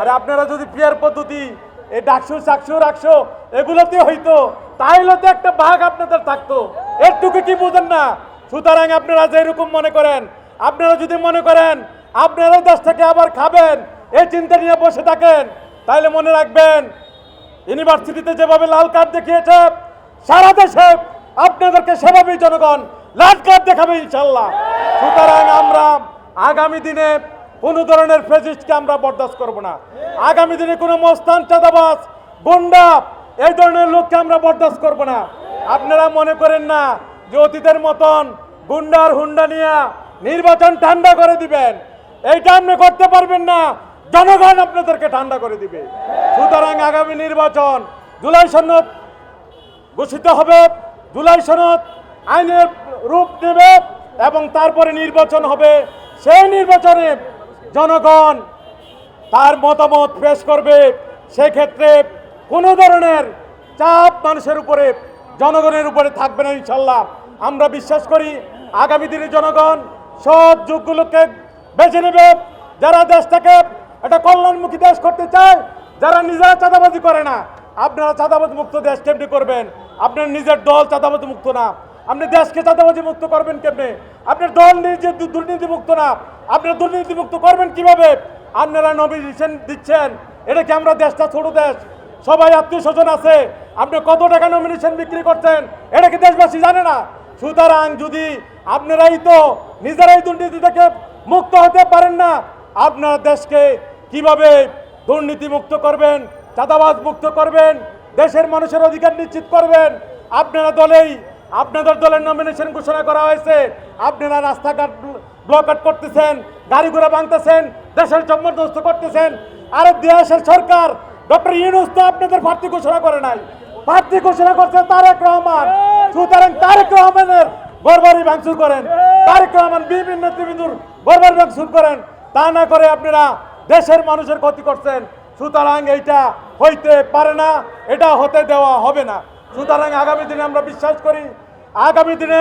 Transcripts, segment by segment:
আর আপনারা যদি পিয়ার পদ্ধতি, এই ডাকসু চাকশো রাখশো এগুলোতে হইতো, তাইলে তো একটা ভাগ আপনাদের থাকতো। এরটুকু কি বুঝেন না? সুতরাং আপনারা যেরকম মনে করেন, আপনারা যদি মনে করেন, আপনারা দেশ থেকে আবার খাবেন, এই চিন্তা নিয়ে বসে থাকেন, তাইলে মনে রাখবেন, ইউনিভার্সিটিতে যেভাবে লাল কার্ড দেখিয়েছে, সারা দেশে আপনাদেরকে সেভাবেই জনগণ লাল কার্ড দেখাবে ইনশাল্লাহ। সুতরাং আমরা আগামী দিনে কোনো ধরনের ফেসিস্টকে আমরা বরদাস্ত করব না। আগামী দিনে কোনো মস্তান চাঁদাবাজ, গুন্ডা, এই ধরনের লোককে আমরা বরদাস্ত করব না। আপনারা মনে করেন না যে অতীতের মতন গুন্ডার হুন্ডা নিয়ে নির্বাচন ঠান্ডা করে দিবেন? এইটা আপনি করতে পারবেন না। জনগণ আপনাদেরকে ঠান্ডা করে দিবে। সুতরাং আগামী নির্বাচন জুলাই সনদ ঘোষিত হবে। জুলাই সনদ আইনের রূপ নেবে এবং তারপরে নির্বাচন হবে। সেই নির্বাচনে জনগণ তার মতামত পেশ করবে, সেক্ষেত্রে কোনো ধরনের চাপ মানুষের উপরে, জনগণের উপরে থাকবে না ইনশাল্লাহ। আমরা বিশ্বাস করি, আগামী দিনে জনগণ সব যুগগুলোকে বেছে নেবে। যারা দেশটাকে একটা কল্যাণমুখী দেশ করতে চায়, যারা নিজেরা চাঁদাবাজি করে না, আপনারা চাঁদাবাজ মুক্ত দেশ কেমনি করবেন? আপনার নিজের দল চাঁদাবাজি মুক্ত না। আপনি দেশকে চাঁদাবাজি মুক্ত করবেন কেমনে? আপনার দল নিজে দু- দুর্নীতি মুক্ত না। আপনার দুর্নীতি মুক্ত করবেন কীভাবে? আপনারা নমিনেশন দিচ্ছেন এটা কি আমরা দেশটা ছোট দেশ? সবাই আত্মীয় স্বজন আছে। আপনি কত টাকা নমিনেশন বিক্রি করছেন? এটা কি দেশবাসী জানে না? সুতরাং যদি আপনারাই তো নিজেরাই দুর্নীতি থেকে মুক্ত হতে পারেন না, আপনার দেশকে কীভাবে দুর্নীতি মুক্ত করবেন চাঁদাবাজ মুক্ত করবেন, দেশের মানুষের অধিকার নিশ্চিত করবেন, আপনারা দলেই আপনাদের দলের নমিনেশন ঘোষণা করা হয়েছে। আপনারা রাস্তাঘাট ব্লকআউট করতেছেন, গাড়ি ঘোড়া ভাঙতেছেন, দেশের জবরদস্ত করতেছেন। আরে দেশের সরকার, ডক্টর ইউনুস তো আপনাদের প্রার্থী ঘোষণা করে নাই। প্রার্থী ঘোষণা করছে তারেক রহমান। সুতরাং তারেক রহমানের গড়বাড়ি ভাঙচুর করেন। তারেক রহমান বিভিন্ন নেতৃবৃন্দুর গড়বাড়ি ভাঙচুর করেন। তা না করে আপনারা দেশের মানুষের ক্ষতি করছেন। সুতরাং এইটা হইতে পারে না, এটা হতে দেওয়া হবে না। সুতরাং আগামী দিনে আমরা বিশ্বাস করি, আগামী দিনে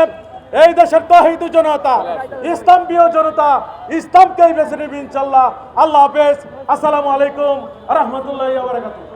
এই দেশের তহিদ জনতা ইসলাম জনতা, ইসলামকেই বেছে নেবে ইনশাল্লাহ। আল্লাহ হাফেজ। আসসালামু আলাইকুম। রহমতুল্লাহ